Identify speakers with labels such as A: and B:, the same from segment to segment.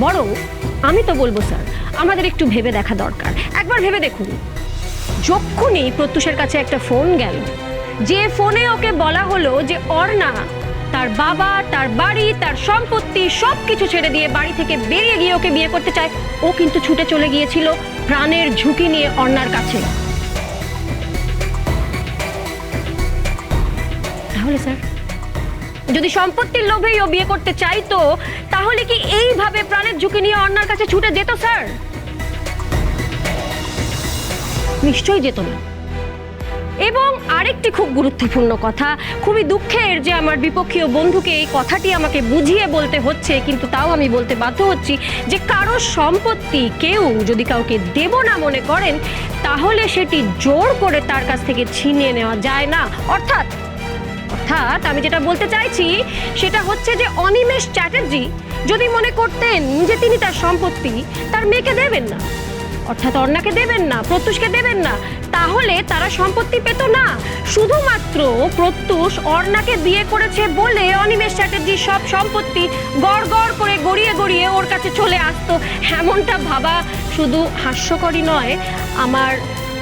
A: বরং আমি তো বলব স্যার আমাদের একটু ভেবে দেখা দরকার। একবার ভেবে দেখুন। যক্ষুনি প্রত্যুষের কাছে একটা ফোন গেল। যে ফোনে ওকে বলা হলো যে অর্ণা, তার বাবা, তার বাড়ি, তার সম্পত্তি সব কিছু ছেড়ে দিয়ে বাড়ি থেকে বেরিয়ে গিয়ে ওকে বিয়ে করতে চায়। ও কিন্তু ছুটে চলে গিয়েছিল প্রাণের ঝুঁকি নিয়ে অর্ণার কাছে। তাহলে স্যার যদি সম্পত্তির লোভেই ও বিয়ে করতে চাইতো তাহলে কি এইভাবে প্রাণের ঝুঁকি নিয়ে অন্যার কাছে ছুটে যেত, স্যার? নিশ্চয়ই যেত না। এবং আরেকটি খুব গুরুত্বপূর্ণ কথা, খুবই দুঃখের যে আমার বিপক্ষীয় বন্ধুকে এই কথাটি আমাকে বুঝিয়ে বলতে হচ্ছে, কিন্তু তাও আমি বলতে বাধ্য হচ্ছি যে কারোর সম্পত্তি কেউ যদি কাউকে দেব না মনে করেন, তাহলে সেটি জোর করে তার কাছ থেকে ছিনিয়ে নেওয়া যায় না। অর্থাৎ অর্থাৎ আমি যেটা বলতে চাইছি, সেটা হচ্ছে যে অনিমেষ চ্যাটার্জি যদি মনে করতেন যে তিনি তার সম্পত্তি তার মেয়েকে দেবেন না, অর্থাৎ অর্ণাকে দেবেন না, প্রত্যুষকে দেবেন না, তাহলে তারা সম্পত্তি পেত না। শুধুমাত্র প্রত্যুষ অর্ণাকে বিয়ে করেছে বলে অনিমেষ চ্যাটার্জির সব সম্পত্তি গড় গড় করে গড়িয়ে গড়িয়ে ওর কাছে চলে আসতো। এমনটা ভাবা শুধু হাস্যকরই নয়, আমার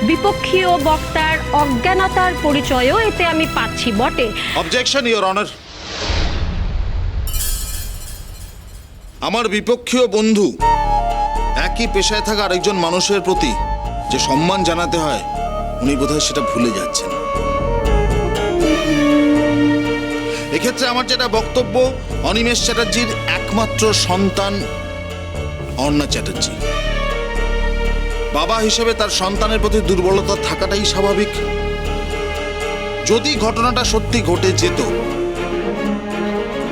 A: বিপক্ষীয় বক্তার অজ্ঞানতার পরিচয়ও এতে আমি পাচ্ছি বটে।
B: অবজেকশন ইওর অনার আমার বিপক্ষীয় বন্ধু একই পেশায় থাকা আরেকজন মানুষের প্রতি যে সম্মান জানাতে হয়, উনি বোধহয় সেটা ভুলে যাচ্ছেন। এক্ষেত্রে আমার যেটা বক্তব্য, অনিমেষ চ্যাটার্জির একমাত্র সন্তান অর্ণা চ্যাটার্জি। বাবা হিসেবে তার সন্তানের প্রতি দুর্বলতা থাকাটাই স্বাভাবিক। যদি ঘটনাটা সত্যি ঘটে যেত,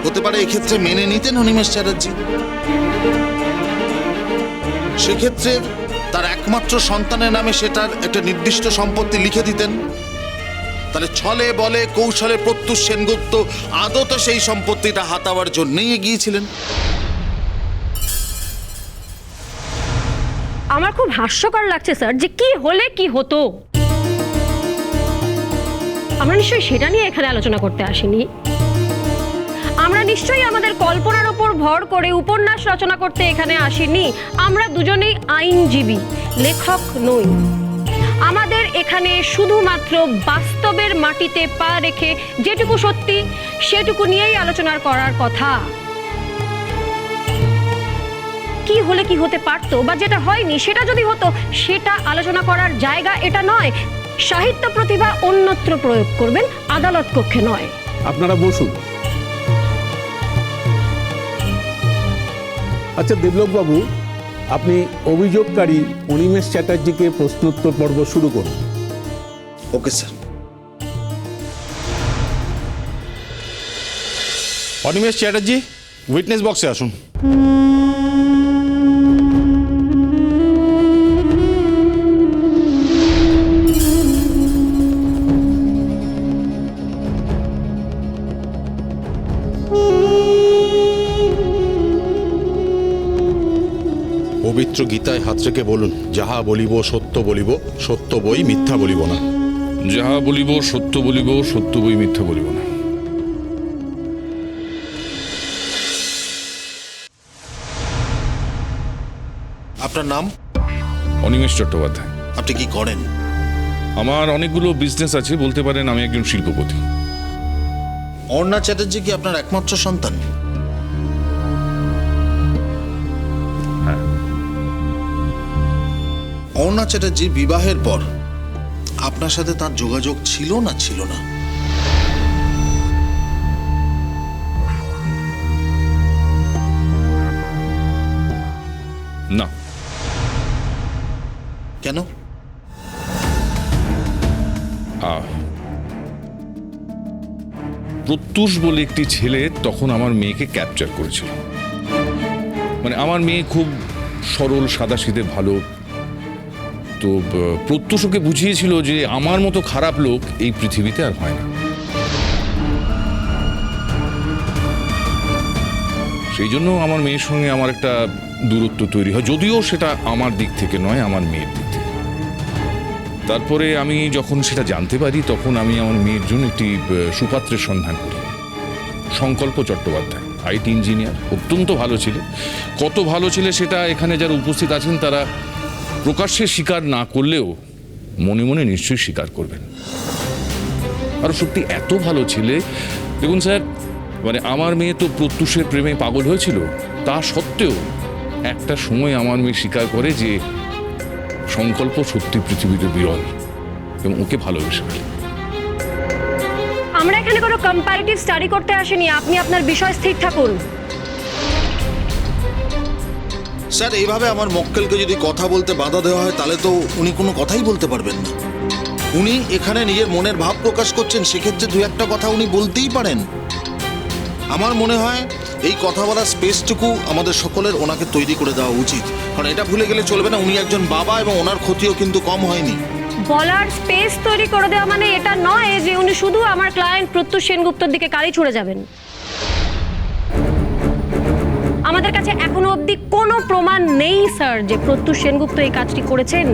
B: হতে পারে এক্ষেত্রে মেনে নিতেন অনিমেষ চ্যাটার্জি। সেক্ষেত্রে তার একমাত্র সন্তানের নামে সেটার একটা নির্দিষ্ট সম্পত্তি লিখে দিতেন। তাহলে ছলে বলে কৌশলে প্রত্যুষ সেনগুপ্ত আদত সেই সম্পত্তিটা হাতাবার জন্যই এগিয়েছিলেন।
A: আমার খুব হাস্যকর লাগছে, স্যার, যে কি হলে কি হতো। আমরা নিশ্চয়ই সেটা নিয়ে এখানে আলোচনা করতে আসিনি। আমরা নিশ্চয়ই আমাদের কল্পনার ওপর ভর করে উপন্যাস রচনা করতে এখানে আসিনি। আমরা দুজনেই আইনজীবী, লেখক নই। আমাদের এখানে শুধুমাত্র বাস্তবের মাটিতে পা রেখে যেটুকু সত্যি, সেটুকু নিয়েই আলোচনা করার কথা। কি হলে কি হতে পারতো বা যেটা হয়নি সেটা যদি হতো সেটা আলোচনা করার জায়গা এটা নয়। সাহিত্য প্রতিভা অন্যত্র প্রয়োগ করবেন আদালত কক্ষে নয়।
C: আপনারা বসুন। আচ্ছা দেবলোকবাবু আপনি অভিযোগকারী অনিমেষ চ্যাটার্জিকে প্রশ্নোত্তর পর্ব শুরু করুন।
B: Okay sir.
D: Animesh Chatterjee witness বক্সে আসুন। পবিত্র গীতায় হাত রেখে বলুন যাহা বলিব সত্য বলিব সত্য বই মিথ্যা বলিব না।
E: যাহা বলিব সত্য বলিব সত্য বই মিথ্যা বলিব না।
B: আপনার নাম?
E: অনিমেষ চট্টোপাধ্যায়।
B: আপনি কি করেন?
E: আমার অনেকগুলো বিজনেস আছে বলতে পারেন আমি একজন শিল্পপতি।
B: অর্ণা চ্যাটার্জি কি আপনার একমাত্র সন্তান? অর্ণা চ্যাটার্জির বিবাহের পর আপনার সাথে তার যোগাযোগ ছিল না ছিল না?
E: না।
B: কেন?
E: প্রত্যুষ বলে একটি ছেলে তখন আমার মেয়েকে ক্যাপচার করেছিল। মানে আমার মেয়ে খুব সরল সাদাসিধে ভালো তো আহ, প্রত্যুষ ওকে বুঝিয়েছিল যে আমার মতো খারাপ লোক এই পৃথিবীতে আর হয় না। সেই জন্য আমার মেয়ের সঙ্গে আমার একটা দূরত্ব তৈরি হয় যদিও সেটা আমার দিক থেকে নয় আমার মেয়ের দিক থেকে। তারপরে আমি যখন সেটা জানতে পারি তখন আমি আমার মেয়ের জন্য একটি সুপাত্রের সন্ধান করি। সংকল্প চট্টোপাধ্যায় আইটি ইঞ্জিনিয়ার অত্যন্ত ভালো ছেলে। কত ভালো ছেলে সেটা এখানে যারা উপস্থিত আছেন তারা প্রকাশ্যে স্বীকার না করলেও মনে মনে নিশ্চয়ই স্বীকার করবেন। আর সত্যি এত ভালো ছেলে। দেখুন স্যার মানে আমার মেয়ে তো প্রত্যুষের প্রেমে পাগল হয়েছিল। তা সত্ত্বেও একটা সময় আমার মেয়ে স্বীকার করে যে সংকল্প সত্যি পৃথিবীতে বিরল এবং ওকে ভালোবেসে ফেলে।
A: আমরা এখানে কোনো কম্পারেটিভ স্টাডি করতে আসিনি। আপনি আপনার বিষয় স্থির থাকুন।
B: স্যার, এইভাবে আমার মক্কেলকে যদি কথা বলতে বাধা দেওয়া হয়, তাহলে তো উনি কোনো কথাই বলতে পারবেন না। উনি এখানে নিজের মনের ভাব প্রকাশ করছেন, সেক্ষেত্রে দু একটা কথা উনি বলতেই পারেন। আমার মনে হয় এই কথা বলার স্পেসটুকু আমাদের সকলের ওনাকে তৈরি করে দেওয়া উচিত। কারণ এটা ভুলে গেলে চলবে না, উনি একজন বাবা এবং ওনার ক্ষতিও কিন্তু কম হয়নি।
A: বলার স্পেস তৈরি করে দেওয়া মানে এটা নয় যে উনি শুধু আমার ক্লায়েন্ট প্রত্যুষ সেনগুপ্তর দিকে কালি ছুড়ে যাবেন। আমাদের কাছে অবধি কোনো প্রমাণ নেই, স্যার, যে প্রত্যুষ সেনগুপ্ত এই কাজটি করেছেন।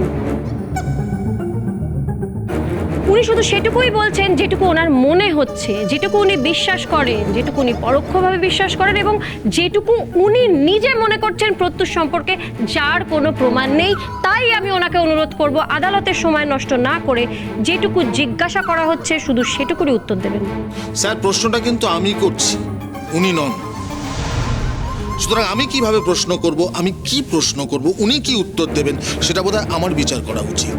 A: উনি শুধু সেটুকুই বলছেন যেটুকু ওনার মনে হচ্ছে, যেটুকু উনি বিশ্বাস করেন, যেটুকু উনি পরোক্ষভাবে বিশ্বাস করেন এবং যেটুকু উনি নিজে মনে করছেন প্রত্যুষ সম্পর্কে যার কোনো প্রমাণ নেই, তাই আমি ওনাকে অনুরোধ করব আদালতের সময় নষ্ট না করে যেটুকু জিজ্ঞাসা করা হচ্ছে শুধু সেটুকুরই উত্তর দেবেন।
B: স্যার, প্রশ্নটা কিন্তু আমি করছি, উনি নন। সুতরাং আমি কীভাবে প্রশ্ন করব আমি কি প্রশ্ন করব উনি কি উত্তর দেবেন সেটা বোধহয় আমার বিচার করা উচিত।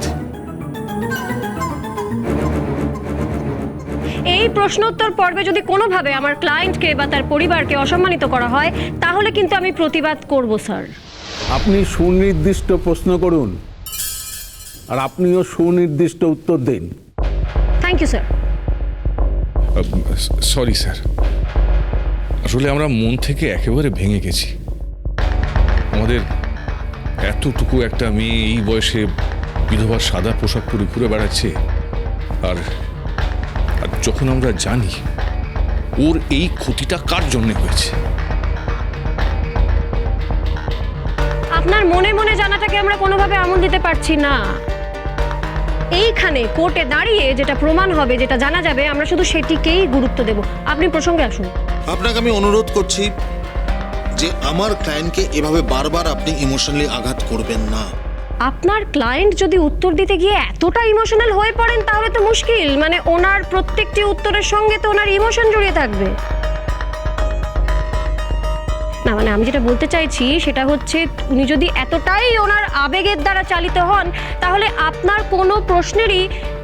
A: এই প্রশ্নোত্তর পর্বে যদি কোনোভাবে আমার ক্লায়েন্টকে বা তার পরিবারকে অসম্মানিত করা হয় তাহলে কিন্তু আমি প্রতিবাদ করব স্যার।
C: আপনি সুনির্দিষ্ট প্রশ্ন করুন আর আপনিও সুনির্দিষ্ট উত্তর দিন।
A: Thank you sir
E: sorry sir আসলে আমরা মন থেকে একেবারে ভেঙে গেছি। আমাদের এতটুকু একটা মেয়ে এই বয়সে বিধবার সাদা পোশাক পরে ঘুরে বেড়াচ্ছে। আর আর যখন আমরা জানি ওর এই ক্ষতিটা কার জন্যে হয়েছে?
A: আপনার মনে মনে জানাটাকে আমরা কোনোভাবে আমল দিতে পারছি না। এইখানে কোর্টে দাঁড়িয়ে যেটা প্রমাণ হবে যেটা জানা যাবে আমরা শুধু সেটিকেই গুরুত্ব দেব। আপনি প্রসঙ্গে আসুন।
B: আপনাকে আমি অনুরোধ করছি যে আমার ক্লায়েন্টকে এভাবে বারবার আপনি ইমোশনালি আঘাত করবেন না।
A: আপনার ক্লায়েন্ট যদি উত্তর দিতে গিয়ে এতটা ইমোশনাল হয়ে পড়েন তাহলে তো মুশকিল। মানে ওনার প্রত্যেকটি উত্তরের সঙ্গে তো ওনার ইমোশন জড়িয়ে থাকবে। না মানে আমি যেটা বলতে চাইছি সেটা হচ্ছে উনি যদি এতটাই ওনার আবেগের দ্বারা চালিত হন তাহলে আপনার কোনো প্রশ্নেরই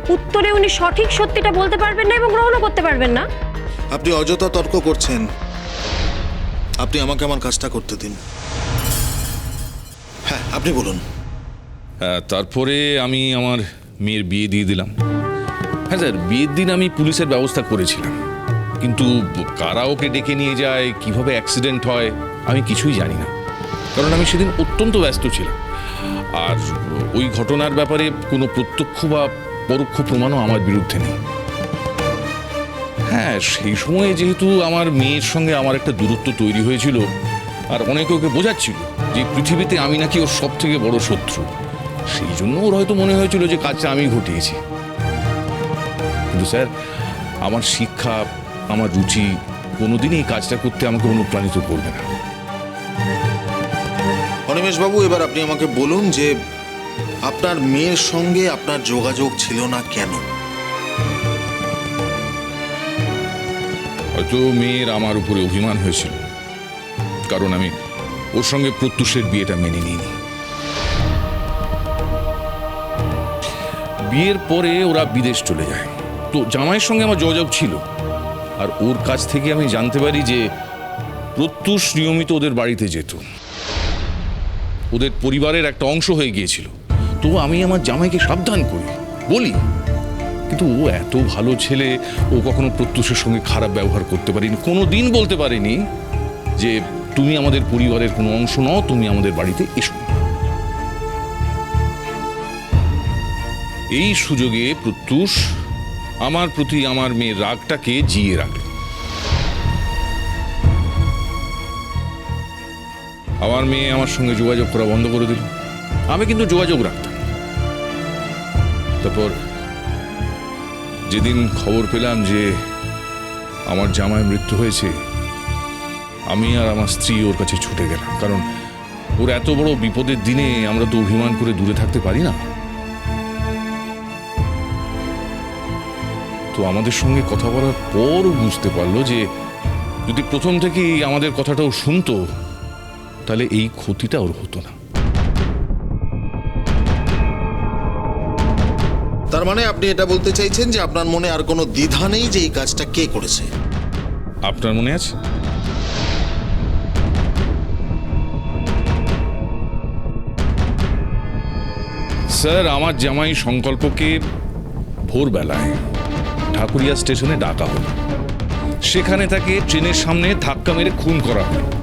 A: উত্তরে উনি সঠিক সত্যিটা বলতে পারবেন না এবং গ্রহণও করতে পারবেন না।
B: আপনি অযথা তর্ক করছেন। আপনি আমাকে আমার কাজটা করতে দিন। হ্যাঁ আপনি বলুন।
E: হ্যাঁ, তারপরে আমি আমার মেয়ের বিয়ে দিয়ে দিলাম। হ্যাঁ স্যার বিয়ের দিন আমি পুলিশের ব্যবস্থা করেছিলাম। কিন্তু কারা ওকে ডেকে নিয়ে যায় কীভাবে অ্যাক্সিডেন্ট হয় আমি কিছুই জানি না। কারণ আমি সেদিন অত্যন্ত ব্যস্ত ছিলাম। আর ওই ঘটনার ব্যাপারে কোনো প্রত্যক্ষ বা পরোক্ষ প্রমাণও আমার বিরুদ্ধে নেই। হ্যাঁ সেই সময়ে যেহেতু আমার মেয়ের সঙ্গে আমার একটা দূরত্ব তৈরি হয়েছিল, আর অনেকে ওকে বোঝাচ্ছিল যে পৃথিবীতে আমি নাকি ওর সব থেকে বড় শত্রু। সেই জন্য ওর হয়তো মনে হয়েছিল যে কাজটা আমি ঘটিয়েছি। কিন্তু স্যার, আমার শিক্ষা, আমার রুচি, কোনোদিনই এই কাজটা করতে আমাকে অনুপ্রাণিত করবে না।
B: বাবু এবার আপনি আমাকে বলুন যে আপনার মেয়ের সঙ্গে আপনার যোগাযোগ ছিল না কেন?
E: হয়তো মেয়ের আমার উপরে অভিমান হয়েছিল। কারণ আমি ওর সঙ্গে প্রত্যুষের বিয়েটা মেনে নিইনি। বিয়ের পরে ওরা বিদেশ চলে যায়। তো জামাইয়ের সঙ্গে আমার যোগাযোগ ছিল। আর ওর কাছ থেকে আমি জানতে পারি যে প্রত্যুষ নিয়মিত ওদের বাড়িতে যেত। ওদের পরিবারের একটা অংশ হয়ে গিয়েছিল। তো আমি আমার জামাইকে সাবধান করি, বলি। কিন্তু ও এত ভালো ছেলে, ও কখনো প্রত্যুষের সঙ্গে খারাপ ব্যবহার করতে পারিনি। কোনো দিন বলতে পারেনি যে, তুমি আমাদের পরিবারের কোনো অংশ নও, তুমি আমাদের বাড়িতে এসো। এই সুযোগে প্রত্যুষ আমার প্রতি আমার মেয়ের রাগটাকে জিয়ে রাখল আমার মেয়ে আমার সঙ্গে যোগাযোগ করা বন্ধ করে দিল। আমি কিন্তু যোগাযোগ রাখতাম। তারপর যেদিন খবর পেলাম যে আমার জামাই মৃত্যু হয়েছে, আমি আর আমার স্ত্রী ওর কাছে ছুটে গেলাম। কারণ ওর এত বড় বিপদের দিনে আমরা তো অভিমান করে দূরে থাকতে পারি না। তো আমাদের সঙ্গে কথা বলার পরও বুঝতে পারল যে যদি প্রথম থেকেই আমাদের কথাটাও শুনতো তাহলে এই ক্ষতিটা ওর হতো না।
B: তার মানে আপনি এটা বলতে চাইছেন যে আপনার মনে আর কোনো দ্বিধা নেই যে এই কাজটা কে করেছে?
E: আপনার মনে আছে? স্যার আমার জামাই সংকল্পকে ভোরবেলায় ঠাকুরিয়া স্টেশনে ডাকা হলো। সেখানে তাকে ট্রেনের সামনে ধাক্কা মেরে খুন করা হলো।